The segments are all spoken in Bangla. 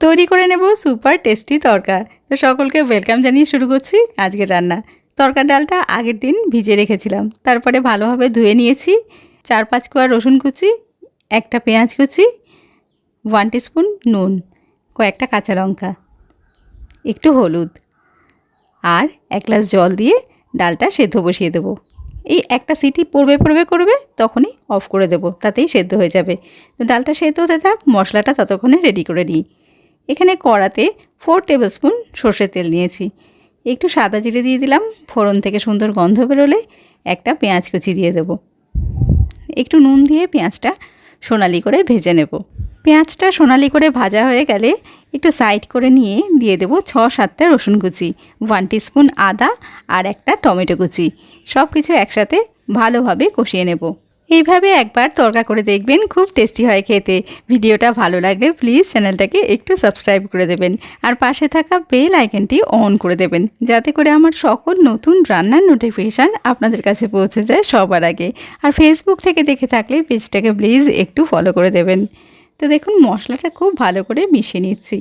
তৈরি করে নেব সুপার টেস্টি তরকা। তো সকলকে ওয়েলকাম জানিয়ে শুরু করছি আজকের রান্না। তরকার ডালটা আগের দিন ভিজে রেখেছিলাম। তারপরে ভালোভাবে ধুয়ে নিয়েছি। চার পাঁচ কোয়া রসুন কুচি, একটা পেঁয়াজ কুচি, ওয়ান টিস্পুন নুন, কয়েকটা কাঁচা লঙ্কা, একটু হলুদ আর এক গ্লাস জল দিয়ে ডালটা সেদ্ধ বসিয়ে দেবো। এই একটা সিটি পড়বে পড়বে করবে তখনই অফ করে দেবো, তাতেই সেদ্ধ হয়ে যাবে। তো ডালটা সেদ্ধ হতে থাক, মশলাটা ততক্ষণে রেডি করে নিই। এখানে কড়াতে ফোর টেবিল স্পুন সর্ষের তেল নিয়েছি। একটু সাদা জিরে দিয়ে দিলাম, ফোড়ন থেকে সুন্দর গন্ধ বেরোলে একটা পেঁয়াজ কুচি দিয়ে দেবো। একটু নুন দিয়ে পেঁয়াজটা সোনালি করে ভেজে নেব। পেঁয়াজটা সোনালি করে ভাজা হয়ে গেলে একটু সাইড করে নিয়ে দিয়ে দেবো ছ সাতটা রসুন কুচি ওয়ান টিস্পুন আদা আর একটা টমেটো কুচি। সব কিছু একসাথে ভালোভাবে কষিয়ে নেব। এইভাবে একবার তরকা করে দেখবেন, খুব টেস্টি হয় খেতে। ভিডিওটা ভালো লাগলে প্লিজ চ্যানেলটাকে একটু সাবস্ক্রাইব করে দেবেন আর পাশে থাকা বেল আইকনটি অন করে দেবেন, যাতে করে আমার সকল নতুন রান্নার নোটিফিকেশান আপনাদের কাছে পৌঁছে যায় সবার আগে। আর ফেসবুক থেকে দেখে থাকলে পেজটাকে প্লিজ একটু ফলো করে দেবেন। তো দেখুন, মশলাটা খুব ভালো করে মিশিয়ে নিচ্ছি।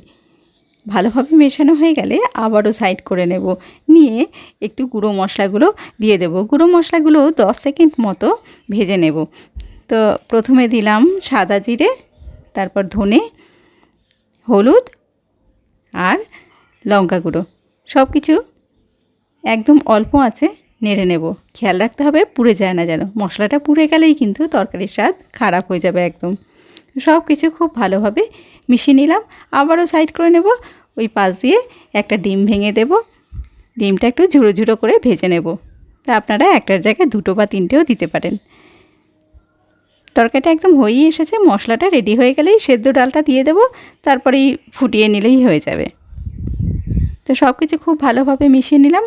ভালোভাবে মেশানো হয়ে গেলে আবারও সাইড করে নেব। নিয়ে একটু গুঁড়ো মশলাগুলো দিয়ে দেব। গুঁড়ো মশলাগুলো দশ সেকেন্ড মতো ভেজে নেব। তো প্রথমে দিলাম সাদা জিরে, তারপর ধনে, হলুদ আর লঙ্কা গুঁড়ো। সব কিছু একদম অল্প আছে, নেড়ে নেব। খেয়াল রাখতে হবে পুড়ে যায় না যেন। মশলাটা পুড়ে গেলেই কিন্তু তরকারির স্বাদ খারাপ হয়ে যাবে একদম। সব কিছু খুব ভালোভাবে মিশিয়ে নিলাম। আবারও সাইড করে নেব। ওই পাশ দিয়ে একটা ডিম ভেঙে দেব। ডিমটা একটু ঝুড়ো ঝুড়ো করে ভেজে নেব। তা আপনারা একটার জায়গায় দুটো বা তিনটেও দিতে পারেন। তরকারিটা একদম হয়েই এসেছে। মশলাটা রেডি হয়ে গেলেই সেদ্ধ ডালটা দিয়ে দেবো। তারপরেই ফুটিয়ে নিলেই হয়ে যাবে। তো সব কিছু খুব ভালোভাবে মিশিয়ে নিলাম।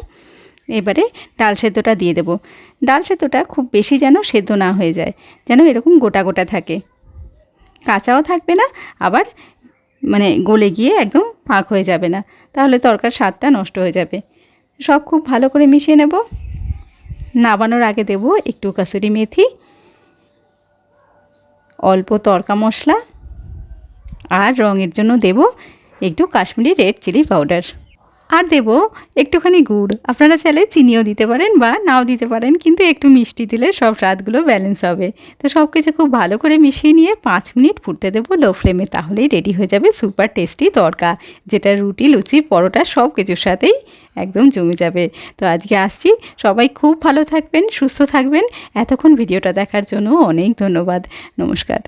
এবারে ডাল সেদ্ধটা দিয়ে দেবো। ডাল সেদ্ধটা খুব বেশি যেন সেদ্ধ না হয়ে যায়, যেন এরকম গোটা গোটা থাকে। কাঁচাও থাকবে না, আবার মানে গলে গিয়ে একদম ফাঁক হয়ে যাবে না। তাহলে তরকার স্বাদটা নষ্ট হয়ে যাবে। সব খুব ভালো করে মিশিয়ে নেব। নাবানোর আগে দেব একটু কাসুরি মেথি, অল্প তরকা মশলা, আর রঙের জন্য দেব একটু কাশ্মীরি রেড চিলি পাউডার। আর দেব একটুখানি গুড়। আপনারা চাইলে চিনিও দিতে পারেন বা নাও দিতে পারেন, কিন্তু একটু মিষ্টি দিলে সব স্বাদগুলো ব্যালেন্স হবে। তো সব কিছু খুব ভালো করে মিশিয়ে নিয়ে পাঁচ মিনিট ফুটতে দেবো লো ফ্লেমে তাহলেই রেডি হয়ে যাবে সুপার টেস্টি তরকা, যেটা রুটি, লুচি, পরোটা সব কিছুর সাথেই একদম জমে যাবে। তো আজকে আসছি, সবাই খুব ভালো থাকবেন, সুস্থ থাকবেন। এতক্ষণ ভিডিওটা দেখার জন্য অনেক ধন্যবাদ। নমস্কার।